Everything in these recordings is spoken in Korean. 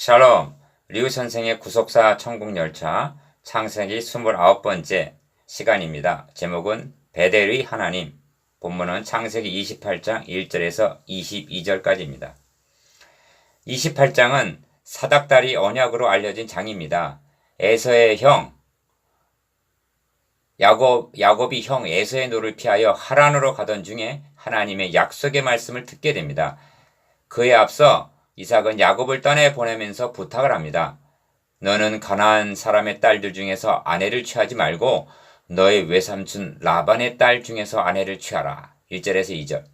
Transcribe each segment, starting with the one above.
샬롬, 리우 선생의 구속사 천국열차 창세기 29번째 시간입니다. 제목은 베델의 하나님, 본문은 창세기 28장 1절에서 22절까지입니다. 28장은 사닥다리 언약으로 알려진 장입니다. 에서의 형, 야곱, 야곱이 형 에서의 노를 피하여 하란으로 가던 중에 하나님의 약속의 말씀을 듣게 됩니다. 그에 앞서 이삭은 야곱을 떠내 보내면서 부탁을 합니다. 너는 가나안 사람의 딸들 중에서 아내를 취하지 말고 너의 외삼촌 라반의 딸 중에서 아내를 취하라. 1절에서 2절.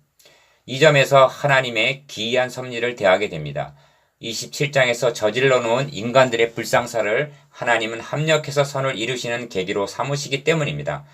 이 점에서 하나님의 기이한 섭리를 대하게 됩니다. 27장에서 저질러 놓은 인간들의 불상사를 하나님은 합력해서 선을 이루시는 계기로 삼으시기 때문입니다.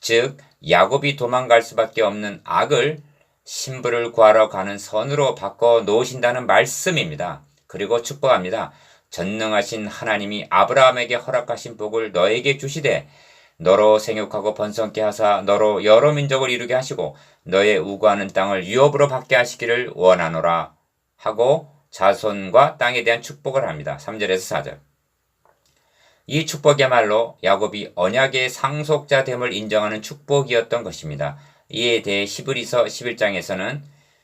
즉, 야곱이 도망갈 수밖에 없는 악을 신부를 구하러 가는 선으로 바꿔 놓으신다는 말씀입니다. 그리고 축복합니다. 전능하신 하나님이 아브라함에게 허락하신 복을 너에게 주시되 너로 생육하고 번성케 하사 너로 여러 민족을 이루게 하시고 너의 우구하는 땅을 유업으로 받게 하시기를 원하노라 하고 자손과 땅에 대한 축복을 합니다. 3절에서 4절. 이 축복이야말로 야곱이 언약의 상속자 됨을 인정하는 축복이었던 것입니다. 이에 대해 시브리서 11장에서는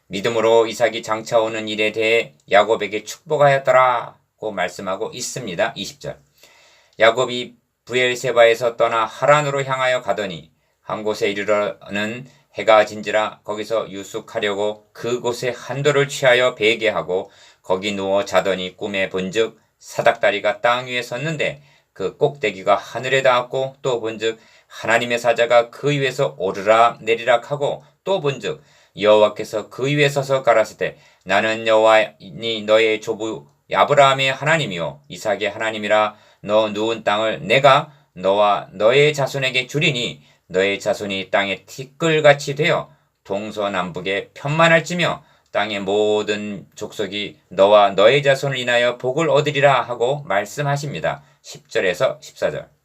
믿음으로 이삭이 장차 오는 일에 대해 야곱에게 축복하였더라고 말씀하고 있습니다. 20절. 야곱이 부엘세바에서 떠나 하란으로 향하여 가더니 한 곳에 이르러는 해가 진지라 거기서 유숙하려고 그곳에 한도를 취하여 베개하고 거기 누워 자더니 꿈에 본즉 사닥다리가 땅 위에 섰는데 그 꼭대기가 하늘에 닿았고 또 본즉 하나님의 사자가 그 위에서 오르락 내리락 하고 또 본즉 여호와께서 그 위에 서서 가라사대 나는 여호와니 너의 조부 아브라함의 하나님이요 이삭의 하나님이라 너 누운 땅을 내가 너와 너의 자손에게 주리니 너의 자손이 땅에 티끌같이 되어 동서남북에 편만할지며 땅의 모든 족속이 너와 너의 자손을 인하여 복을 얻으리라 하고 말씀하십니다. 10절에서 14절.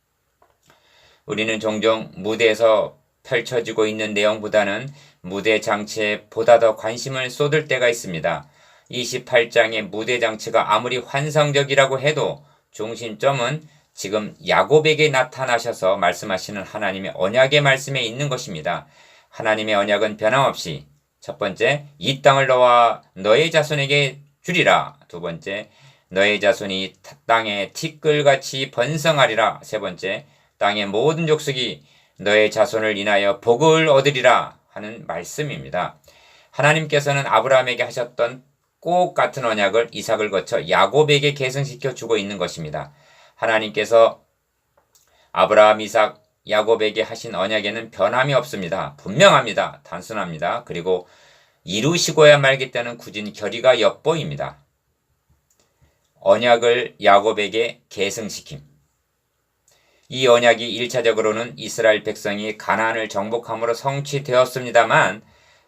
우리는 종종 무대에서 펼쳐지고 있는 내용보다는 무대 장치에 보다 더 관심을 쏟을 때가 있습니다. 28장의 무대 장치가 아무리 환상적이라고 해도 중심점은 지금 야곱에게 나타나셔서 말씀하시는 하나님의 언약의 말씀에 있는 것입니다. 하나님의 언약은 변함없이 첫 번째 이 땅을 너와 너의 자손에게 주리라. 두 번째 너의 자손이 땅에 티끌같이 번성하리라. 세 번째 땅의 모든 족속이 너의 자손을 인하여 복을 얻으리라 하는 말씀입니다. 하나님께서는 아브라함에게 하셨던 꼭 같은 언약을 이삭을 거쳐 야곱에게 계승시켜 주고 있는 것입니다. 하나님께서 아브라함, 이삭, 야곱에게 하신 언약에는 변함이 없습니다. 분명합니다. 단순합니다. 그리고 이루시고야 말겠다는 굳은 결의가 엿보입니다. 언약을 야곱에게 계승시킴. 이 언약이 1차적으로는 이스라엘 백성이 가나안을 정복함으로 성취되었습니다만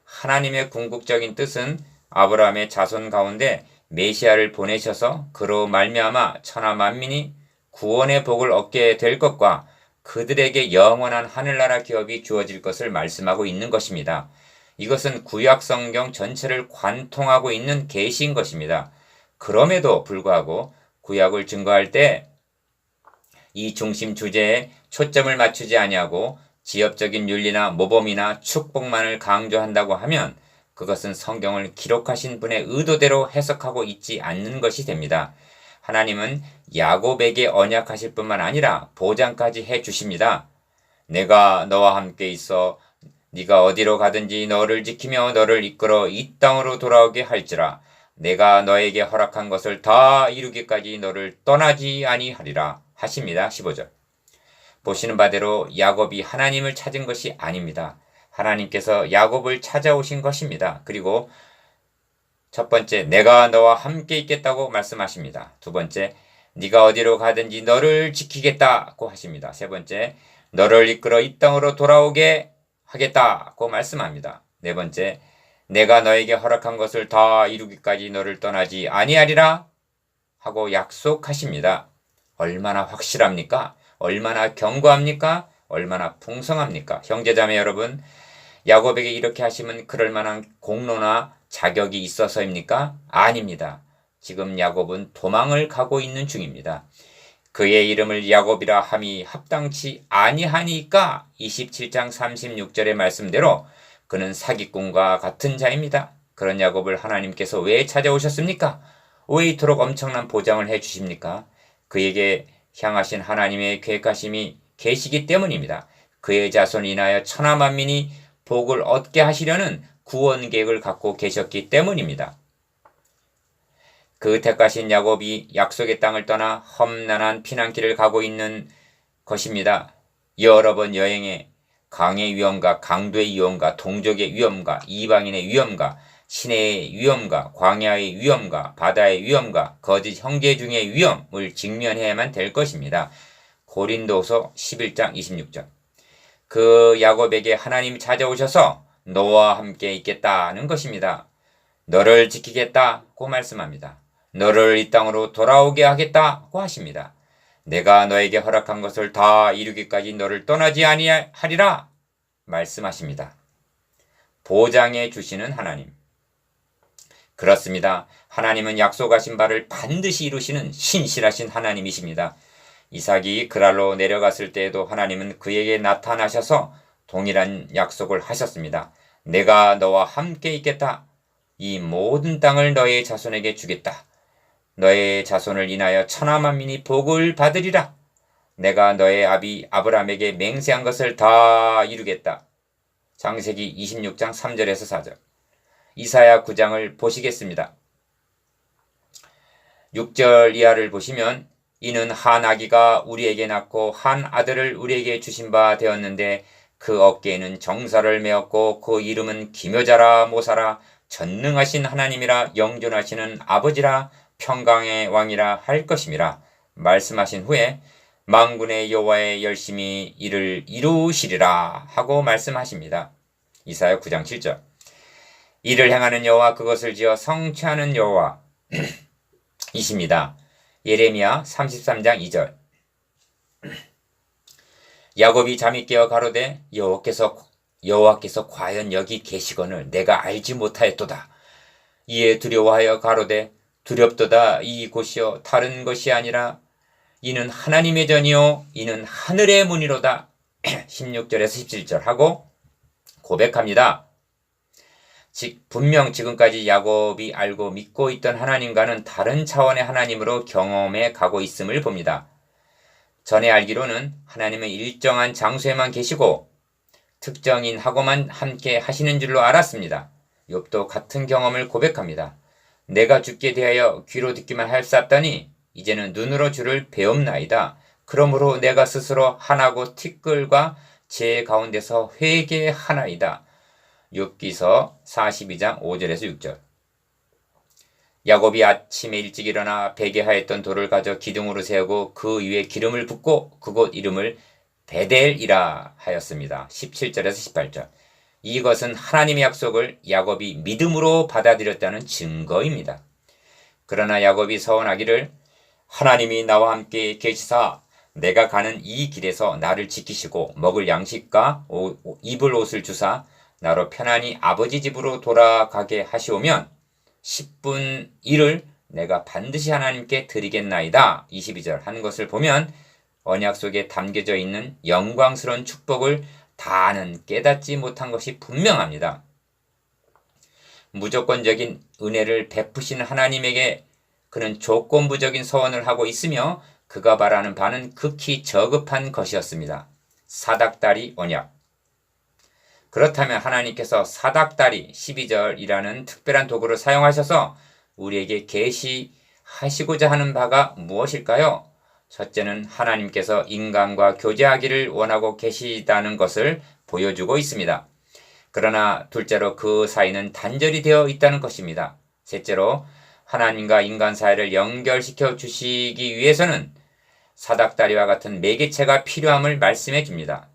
하나님의 궁극적인 뜻은 아브라함의 자손 가운데 메시아를 보내셔서 그로 말미암아 천하 만민이 구원의 복을 얻게 될 것과 그들에게 영원한 하늘나라 기업이 주어질 것을 말씀하고 있는 것입니다. 이것은 구약 성경 전체를 관통하고 있는 계시인 것입니다. 그럼에도 불구하고 구약을 증거할 때 이 중심 주제에 초점을 맞추지 아니하고 지엽적인 윤리나 모범이나 축복만을 강조한다고 하면 그것은 성경을 기록하신 분의 의도대로 해석하고 있지 않는 것이 됩니다. 하나님은 야곱에게 언약하실 뿐만 아니라 보장까지 해 주십니다. 내가 너와 함께 있어 네가 어디로 가든지 너를 지키며 너를 이끌어 이 땅으로 돌아오게 할지라 내가 너에게 허락한 것을 다 이루기까지 너를 떠나지 아니하리라. 하십니다. 15절. 보시는 바대로 야곱이 하나님을 찾은 것이 아닙니다. 하나님께서 야곱을 찾아오신 것입니다. 그리고 첫 번째, 내가 너와 함께 있겠다고 말씀하십니다. 두 번째, 네가 어디로 가든지 너를 지키겠다고 하십니다. 세 번째, 너를 이끌어 이 땅으로 돌아오게 하겠다고 말씀합니다. 네 번째, 내가 너에게 허락한 것을 다 이루기까지 너를 떠나지 아니하리라 하고 약속하십니다. 얼마나 확실합니까? 얼마나 견고합니까? 얼마나 풍성합니까? 형제자매 여러분, 야곱에게 이렇게 하시면 그럴 만한 공로나 자격이 있어서입니까? 아닙니다. 지금 야곱은 도망을 가고 있는 중입니다. 그의 이름을 야곱이라 함이 합당치 아니하니까 27장 36절의 말씀대로 그는 사기꾼과 같은 자입니다. 그런 야곱을 하나님께서 왜 찾아오셨습니까? 왜 이토록 엄청난 보장을 해 주십니까? 그에게 향하신 하나님의 계획하심이 계시기 때문입니다. 그의 자손 인하여 천하 만민이 복을 얻게 하시려는 구원 계획을 갖고 계셨기 때문입니다. 그 택하신 야곱이 약속의 땅을 떠나 험난한 피난길을 가고 있는 것입니다. 여러 번 여행에 강의 위험과 강도의 위험과 동족의 위험과 이방인의 위험과 시내의 위험과 광야의 위험과 바다의 위험과 거짓 형제 중의 위험을 직면해야만 될 것입니다. 고린도서 11장 26절. 그 야곱에게 하나님이 찾아오셔서 너와 함께 있겠다는 것입니다. 너를 지키겠다고 말씀합니다. 너를 이 땅으로 돌아오게 하겠다고 하십니다. 내가 너에게 허락한 것을 다 이루기까지 너를 떠나지 아니하리라 말씀하십니다. 보장해 주시는 하나님. 그렇습니다. 하나님은 약속하신 바를 반드시 이루시는 신실하신 하나님이십니다. 이삭이 그랄로 내려갔을 때에도 하나님은 그에게 나타나셔서 동일한 약속을 하셨습니다. 내가 너와 함께 있겠다. 이 모든 땅을 너의 자손에게 주겠다. 너의 자손을 인하여 천하 만민이 복을 받으리라. 내가 너의 아비 아브라함에게 맹세한 것을 다 이루겠다. 장세기 26장 3절에서 4절. 이사야 9장을 보시겠습니다. 6절 이하를 보시면 이는 한 아기가 우리에게 낳고 한 아들을 우리에게 주신 바 되었는데 그 어깨에는 정사를 메었고 그 이름은 기묘자라 모사라 전능하신 하나님이라 영존하시는 아버지라 평강의 왕이라 할 것임이라 말씀하신 후에 망군의 여호와의 열심히 이를 이루시리라 하고 말씀하십니다. 이사야 9장 7절 이를 행하는 여호와 그것을 지어 성취하는 여호와 이십니다. 예레미야 33장 2절 야곱이 잠이 깨어 가로되 여호와께서 여호와께서 과연 여기 계시거늘 내가 알지 못하였도다. 이에 두려워하여 가로되 두렵도다 이 곳이요 다른 것이 아니라 이는 하나님의 전이요 이는 하늘의 문이로다. 16절에서 17절 하고 고백합니다. 즉 분명 지금까지 야곱이 알고 믿고 있던 하나님과는 다른 차원의 하나님으로 경험해 가고 있음을 봅니다. 전에 알기로는 하나님은 일정한 장소에만 계시고 특정인하고만 함께 하시는 줄로 알았습니다. 욥도 같은 경험을 고백합니다. 내가 죽게 대하여 귀로 듣기만 할수 없다니 이제는 눈으로 주를 배움나이다. 그러므로 내가 스스로 하나고 티끌과 제 가운데서 회개 하나이다. 욥기서 42장 5절에서 6절. 야곱이 아침에 일찍 일어나 베개하였던 돌을 가져 기둥으로 세우고 그 위에 기름을 붓고 그곳 이름을 베델이라 하였습니다. 17절에서 18절. 이것은 하나님의 약속을 야곱이 믿음으로 받아들였다는 증거입니다. 그러나 야곱이 서원하기를 하나님이 나와 함께 계시사 내가 가는 이 길에서 나를 지키시고 먹을 양식과 입을 옷을 주사 나로 편안히 아버지 집으로 돌아가게 하시오면 10분 일을 내가 반드시 하나님께 드리겠나이다. 22절 하는 것을 보면 언약 속에 담겨져 있는 영광스러운 축복을 다는 깨닫지 못한 것이 분명합니다. 무조건적인 은혜를 베푸신 하나님에게 그는 조건부적인 서원을 하고 있으며 그가 바라는 바는 극히 저급한 것이었습니다. 사닥다리 언약. 그렇다면 하나님께서 사닥다리 12절이라는 특별한 도구를 사용하셔서 우리에게 계시하시고자 하는 바가 무엇일까요? 첫째는 하나님께서 인간과 교제하기를 원하고 계시다는 것을 보여주고 있습니다. 그러나 둘째로 그 사이는 단절이 되어 있다는 것입니다. 셋째로 하나님과 인간 사이를 연결시켜 주시기 위해서는 사닥다리와 같은 매개체가 필요함을 말씀해 줍니다.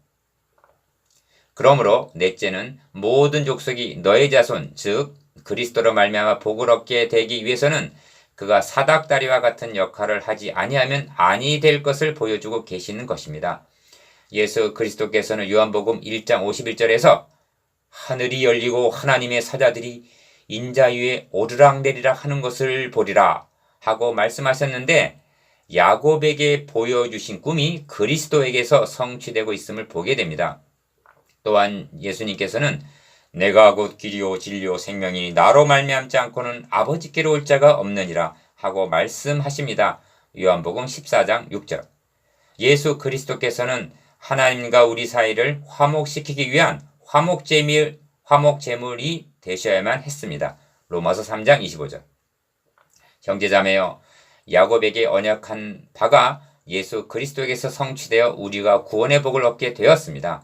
그러므로 넷째는 모든 족속이 너의 자손 즉 그리스도로 말미암아 복을 얻게 되기 위해서는 그가 사닥다리와 같은 역할을 하지 아니하면 아니 될 것을 보여주고 계시는 것입니다. 예수 그리스도께서는 요한복음 1장 51절에서 하늘이 열리고 하나님의 사자들이 인자 위에 오르락내리락 하는 것을 보리라 하고 말씀하셨는데 야곱에게 보여주신 꿈이 그리스도에게서 성취되고 있음을 보게 됩니다. 또한 예수님께서는 내가 곧 길이요 진리요 생명이 나로 말미암지 않고는 아버지께로 올 자가 없느니라 하고 말씀하십니다. 요한복음 14장 6절. 예수 그리스도께서는 하나님과 우리 사이를 화목시키기 위한 화목제물, 화목제물이 되셔야만 했습니다. 로마서 3장 25절. 형제자매여, 야곱에게 언약한 바가 예수 그리스도에게서 성취되어 우리가 구원의 복을 얻게 되었습니다.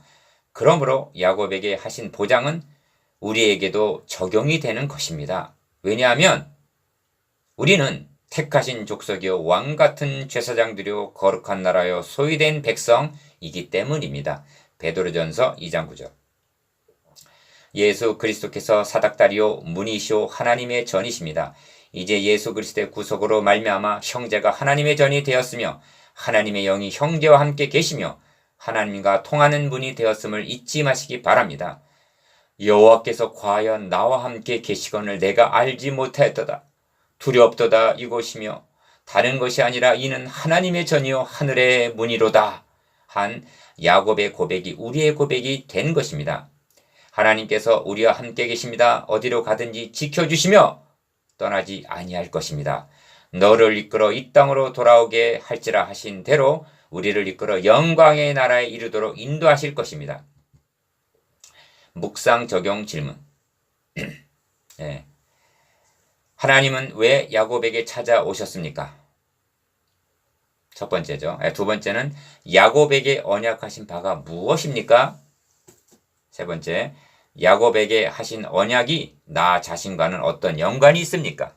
그러므로 야곱에게 하신 보장은 우리에게도 적용이 되는 것입니다. 왜냐하면 우리는 택하신 족속이요 왕 같은 제사장들이요 거룩한 나라요 소유된 백성이기 때문입니다. 베드로전서 2장 9절. 예수 그리스도께서 사닥다리요 문이시오 하나님의 전이십니다. 이제 예수 그리스도의 구속으로 말미암아 형제가 하나님의 전이 되었으며 하나님의 영이 형제와 함께 계시며 하나님과 통하는 분이 되었음을 잊지 마시기 바랍니다. 여호와께서 과연 나와 함께 계시건을 내가 알지 못하였도다. 두렵도다 이곳이며 다른 것이 아니라 이는 하나님의 전이요 하늘의 문이로다. 한 야곱의 고백이 우리의 고백이 된 것입니다. 하나님께서 우리와 함께 계십니다. 어디로 가든지 지켜주시며 떠나지 아니할 것입니다. 너를 이끌어 이 땅으로 돌아오게 할지라 하신 대로 우리를 이끌어 영광의 나라에 이르도록 인도하실 것입니다. 묵상 적용 질문. 네. 하나님은 왜 야곱에게 찾아오셨습니까? 첫 번째죠. 네, 두 번째는 야곱에게 언약하신 바가 무엇입니까? 세 번째, 야곱에게 하신 언약이 나 자신과는 어떤 연관이 있습니까?